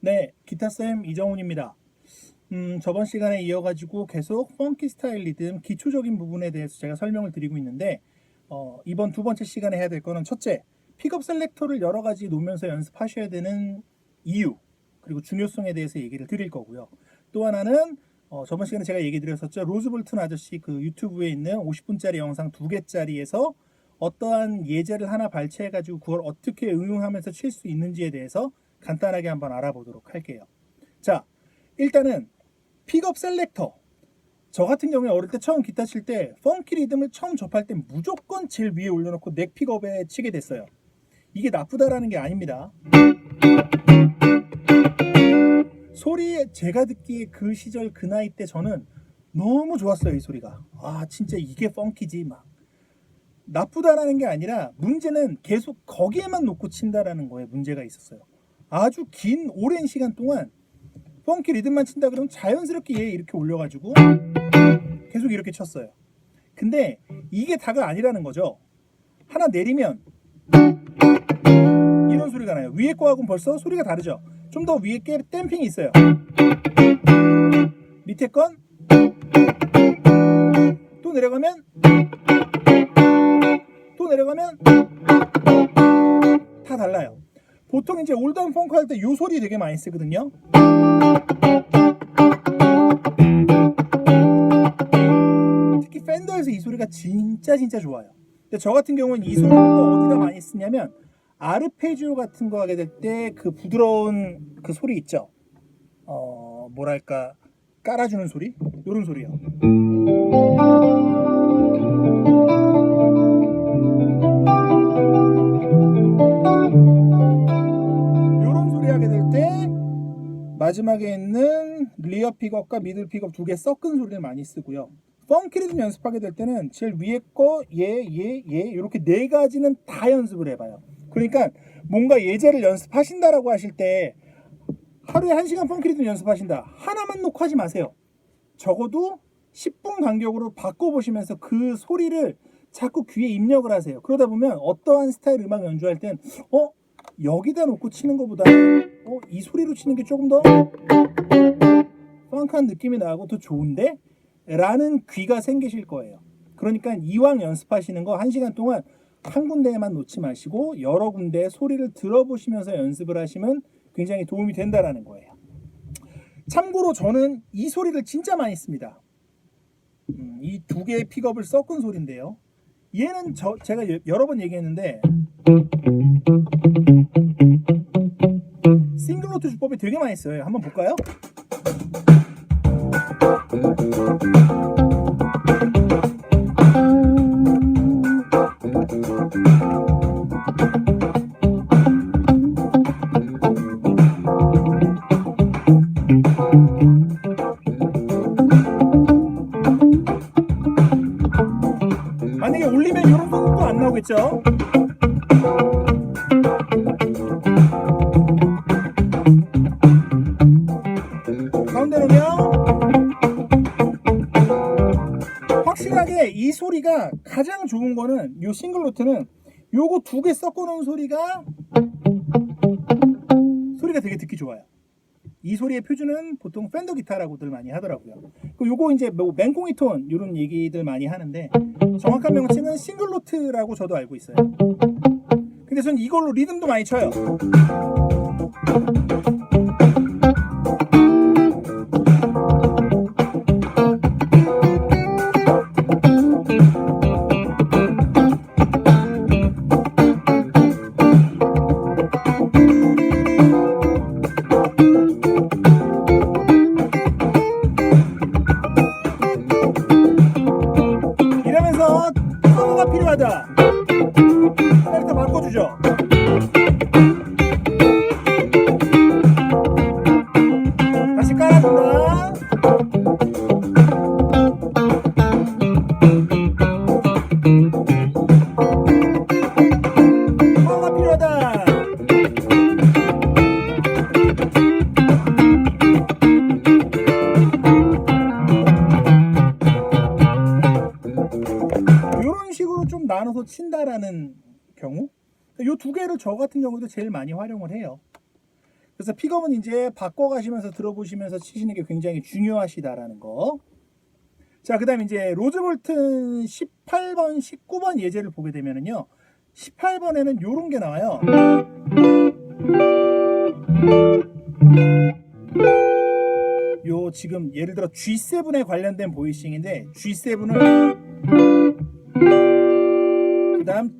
네, 기타쌤 이정훈입니다. 음, 저번 시간에 이어가지고 계속 펑키 스타일 리듬 기초적인 부분에 대해서 제가 설명을 드리고 있는데 어, 이번 두 번째 시간에 해야 될 거는 첫째, 픽업 셀렉터를 여러 가지 놓으면서 연습하셔야 되는 이유 그리고 중요성에 대해서 얘기를 드릴 거고요. 또 하나는 어, 저번 시간에 제가 얘기 드렸었죠. 로즈볼튼 아저씨 그 유튜브에 있는 50분짜리 영상 두 개짜리에서 어떠한 예제를 하나 발췌해가지고 그걸 어떻게 응용하면서 칠 수 있는지에 대해서 간단하게 한번 알아보도록 할게요. 자, 일단은 픽업 셀렉터. 저 같은 경우에 어릴 때 처음 기타 칠 때 펑키 리듬을 처음 접할 때 무조건 제일 위에 올려놓고 넥 픽업에 치게 됐어요. 이게 나쁘다라는 게 아닙니다. 소리 제가 듣기에 그 시절 그 나이 때 저는 너무 좋았어요 이 소리가. 아 진짜 이게 펑키지 막. 나쁘다라는 게 아니라 문제는 계속 거기에만 놓고 친다라는 거에 문제가 있었어요. 아주 긴 오랜 시간 동안 펑키 리듬만 친다 그러면 자연스럽게 얘 이렇게 올려가지고 계속 이렇게 쳤어요. 근데 이게 다가 아니라는 거죠. 하나 내리면 이런 소리가 나요. 위에 거하고는 벌써 소리가 다르죠. 좀 더 위에 게 댐핑이 있어요. 밑에 건 또 내려가면 또 내려가면 다 달라요. 보통 이제 올다운 펑크 할 때 요 소리 되게 많이 쓰거든요. 특히 팬더에서 이 소리가 진짜 진짜 좋아요. 근데 저 같은 경우는 이 소리를 또 어디다 많이 쓰냐면 아르페지오 같은 거 하게 될 때 그 부드러운 그 소리 있죠. 어 뭐랄까 깔아주는 소리 요런 소리요. 마지막에 있는 리어 픽업과 미들 픽업 두 개 섞은 소리를 많이 쓰고요. 펑키 리듬 연습하게 될 때는 제일 위에 거, 얘, 얘, 얘 이렇게 네 가지는 다 연습을 해봐요. 그러니까 뭔가 예제를 연습하신다라고 하실 때 하루에 한 시간 펑키 리듬 연습하신다. 하나만 놓고 하지 마세요. 적어도 10분 간격으로 바꿔보시면서 그 소리를 자꾸 귀에 입력을 하세요. 그러다 보면 어떠한 스타일 음악 연주할 땐 어? 여기다 놓고 치는 것보다 어? 이 소리로 치는 게 조금 더 펑크한 느낌이 나고 더 좋은데? 라는 귀가 생기실 거예요. 그러니까 이왕 연습하시는 거한 시간 동안 한 군데에만 놓지 마시고 여러 군데 소리를 들어보시면서 연습을 하시면 굉장히 도움이 된다라는 거예요. 참고로 저는 이 소리를 진짜 많이 씁니다. 음, 이두 개의 픽업을 섞은 소리인데요. 얘는 저 제가 여- 여러 번 얘기했는데 되게 많이 써요. 한번 볼까요? 만약에 올리면 이런 소리도 안 나오겠죠? 가장 좋은 거는 요 싱글 노트는 요거 두 개 섞어 놓은 소리가 소리가 되게 듣기 좋아요. 이 소리의 표준은 보통 팬더 기타라고들 많이 하더라고요. 그 요거 이제 뭐 맹꽁이 톤 이런 얘기들 많이 하는데 정확한 명칭은 싱글 노트라고 저도 알고 있어요. 근데 전 이걸로 리듬도 많이 쳐요. 친다라는 경우 이 두 개를 저 같은 경우도 제일 많이 활용을 해요. 그래서 픽업은 이제 바꿔가시면서 들어보시면서 치시는 게 굉장히 중요하시다라는 거. 자, 그 다음 이제 로즈볼튼 18번, 19번 예제를 보게 되면은요. 18번에는 요런 게 나와요. 요 지금 예를 들어 G7에 관련된 보이싱인데 G7을 그 다음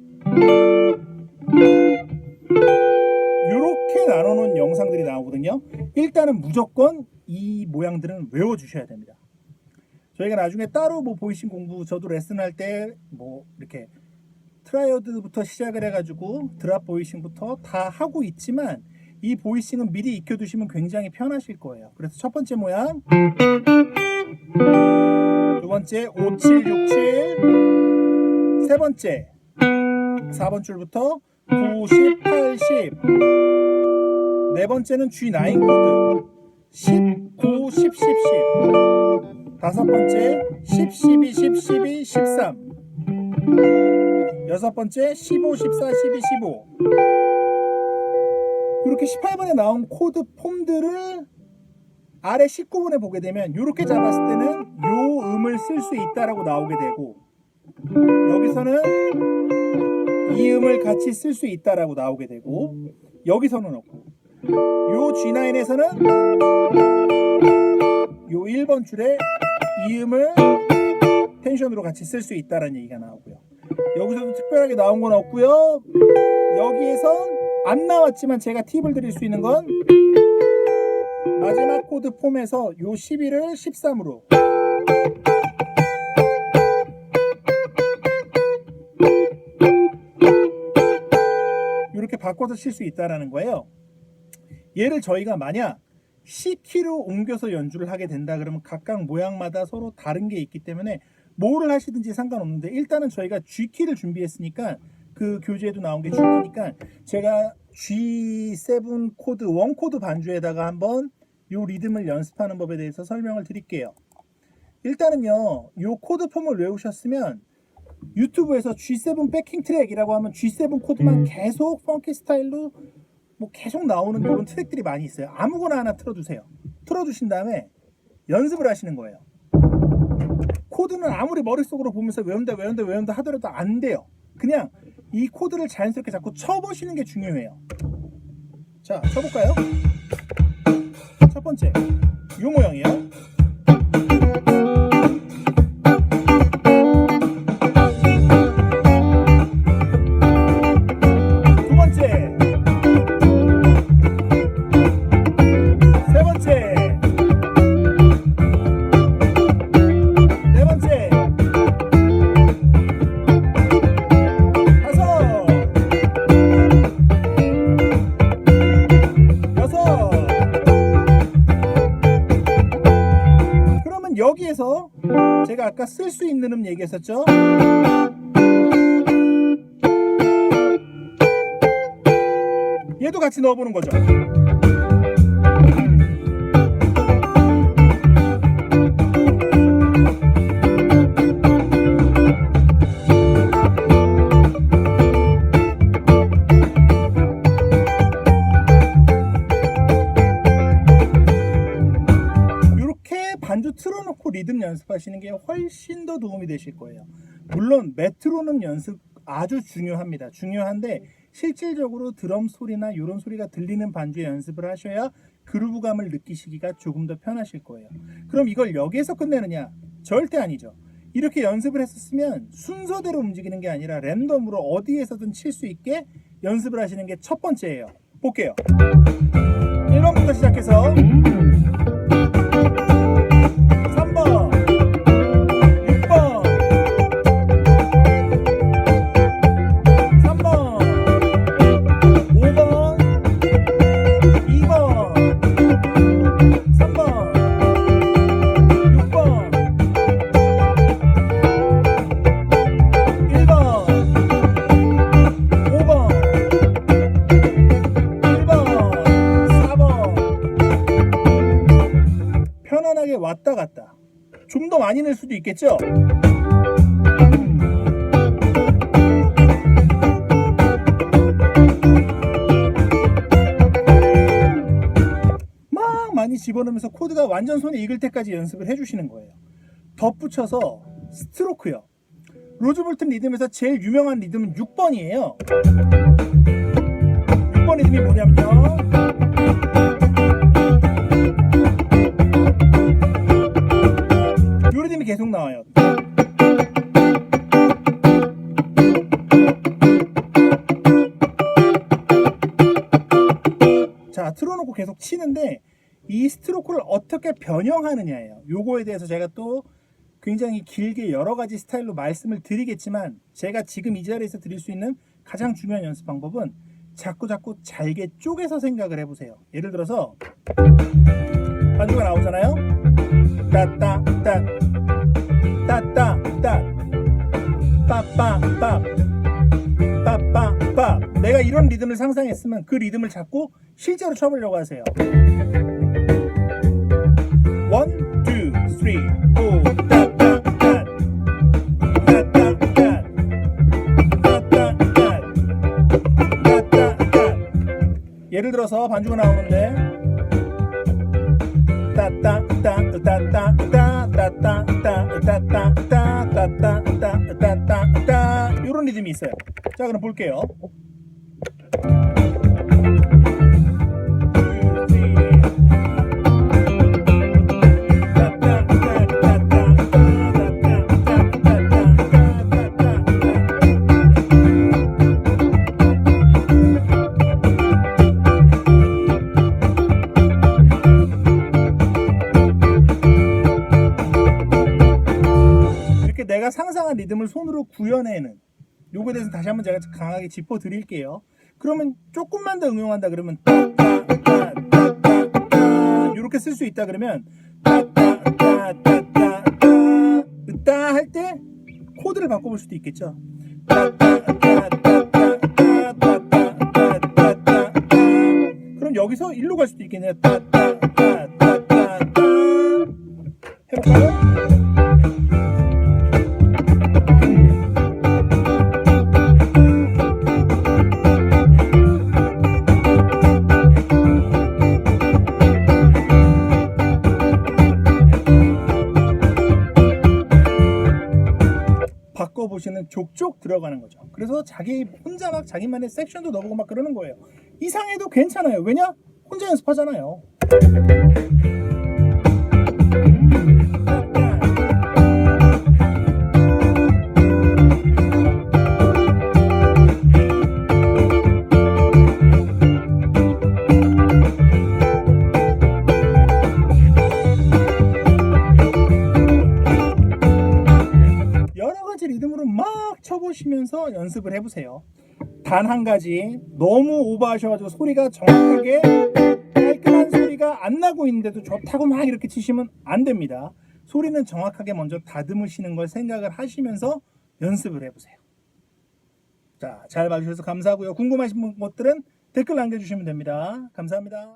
요렇게 나눠놓은 영상들이 나오거든요. 일단은 무조건 이 모양들은 외워주셔야 됩니다. 저희가 나중에 따로 뭐 보이싱 공부 저도 레슨할 때 뭐 이렇게 트라이어드부터 시작을 해가지고 드랍 보이싱부터 다 하고 있지만 이 보이싱은 미리 익혀두시면 굉장히 편하실 거예요. 그래서 첫 번째 모양, 두 번째 5767, 세 번째 4번 줄부터 90, 80, 네 번째는 G9 코드. 10, 9, 10, 10, 10 다섯 번째 10, 12, 10, 12, 13 여섯 번째 15, 14, 12, 15 이렇게 18번에 나온 코드 폼들을 아래 19번에 보게 되면 이렇게 잡았을 때는 요 음을 쓸 수 있다라고 나오게 되고 여기서는 이 음을 같이 쓸 수 있다라고 나오게 되고 여기서는 없고 요 G9에서는 요 1번 줄에 이 음을 텐션으로 같이 쓸 수 있다라는 얘기가 나오고요. 여기서도 특별하게 나온 건 없고요. 여기에선 안 나왔지만 제가 팁을 드릴 수 있는 건 마지막 코드 폼에서 요 11을 13으로 이렇게 바꿔서 칠 수 있다라는 거예요. 얘를 저희가 만약 C키로 옮겨서 연주를 하게 된다 그러면 각각 모양마다 서로 다른 게 있기 때문에 뭐를 하시든지 상관없는데 일단은 저희가 G키를 준비했으니까 그 교재에도 나온 게 G키니까 제가 G7 코드 원 코드 반주에다가 한번 요 리듬을 연습하는 법에 대해서 설명을 드릴게요. 일단은요, 요 코드 폼을 외우셨으면 유튜브에서 G7 백킹 트랙이라고 하면 G7 코드만 계속 펑키 스타일로 뭐 계속 나오는 이런 트랙들이 많이 있어요. 아무거나 하나 틀어주세요. 틀어주신 다음에 연습을 하시는 거예요. 코드는 아무리 머릿속으로 보면서 외운다 외운다 외운다 하더라도 안 돼요. 그냥 이 코드를 자연스럽게 자꾸 쳐보시는 게 중요해요. 자, 쳐볼까요? 첫 번째, 이 모양이에요. 있는 음 얘기했었죠? 얘도 같이 넣어보는 거죠. 이렇게 반주 틀어놓고 리듬 연습하시는 게 훨씬 더 도움이 되실 거예요. 물론 메트로놈 연습 아주 중요합니다. 중요한데 실질적으로 드럼 소리나 이런 소리가 들리는 반주 연습을 하셔야 그루브감을 느끼시기가 조금 더 편하실 거예요. 그럼 이걸 여기에서 끝내느냐? 절대 아니죠. 이렇게 연습을 했었으면 순서대로 움직이는 게 아니라 랜덤으로 어디에서든 칠 수 있게 연습을 하시는 게 첫 번째예요. 볼게요. 1번부터 시작해서 더 많이 낼 수도 있겠죠? 많이 집어넣으면서 코드가 완전 손에 익을 때까지 연습을 해주시는 거예요. 덧붙여서 스트로크요. 로즈볼튼 리듬에서 제일 유명한 리듬은 6번이에요. 6번 리듬이 뭐냐면요. 계속 나와요. 자, 틀어놓고 계속 치는데 이 스트로크를 어떻게 변형하느냐예요. 요거에 대해서 제가 또 굉장히 길게 여러 가지 스타일로 말씀을 드리겠지만 제가 지금 이 자리에서 드릴 수 있는 가장 중요한 연습 방법은 자꾸 자꾸 잘게 쪼개서 생각을 해보세요. 예를 들어서 반주가 나오잖아요. 따따 따 따따 빠빠빠 빠빠빠 내가 이런 리듬을 상상했으면 그 리듬을 잡고 실제로 쳐보려고 하세요. 원, 투, 쓰리, 포, 예를 들어서 반주가 나오는데 따따따따따따 따따따따따따따따따따따 이런 리듬이 있어요. 자 그럼 볼게요. 내가 상상한 리듬을 손으로 구현해내는 요거에 대해서 다시 한번 제가 강하게 짚어 드릴게요. 그러면 조금만 더 응용한다 그러면 이렇게 쓸 수 있다 그러면 으따 할 때 코드를 바꿔볼 수도 있겠죠. 그럼 여기서 일로 갈 수도 있겠네요. 해볼까요? 족족 들어가는 거죠. 그래서 자기 혼자 막 자기만의 섹션도 넣어보고 막 그러는 거예요. 이상해도 괜찮아요. 왜냐? 혼자 연습하잖아요. 여러 가지 리듬으로 막 쳐보시면서 연습을 해보세요. 단 한 가지 너무 오버하셔가지고 소리가 정확하게 깔끔한 소리가 안 나고 있는데도 좋다고 막 이렇게 치시면 안 됩니다. 소리는 정확하게 먼저 다듬으시는 걸 생각을 하시면서 연습을 해보세요. 자, 잘 봐주셔서 감사하고요. 궁금하신 것들은 댓글 남겨주시면 됩니다. 감사합니다.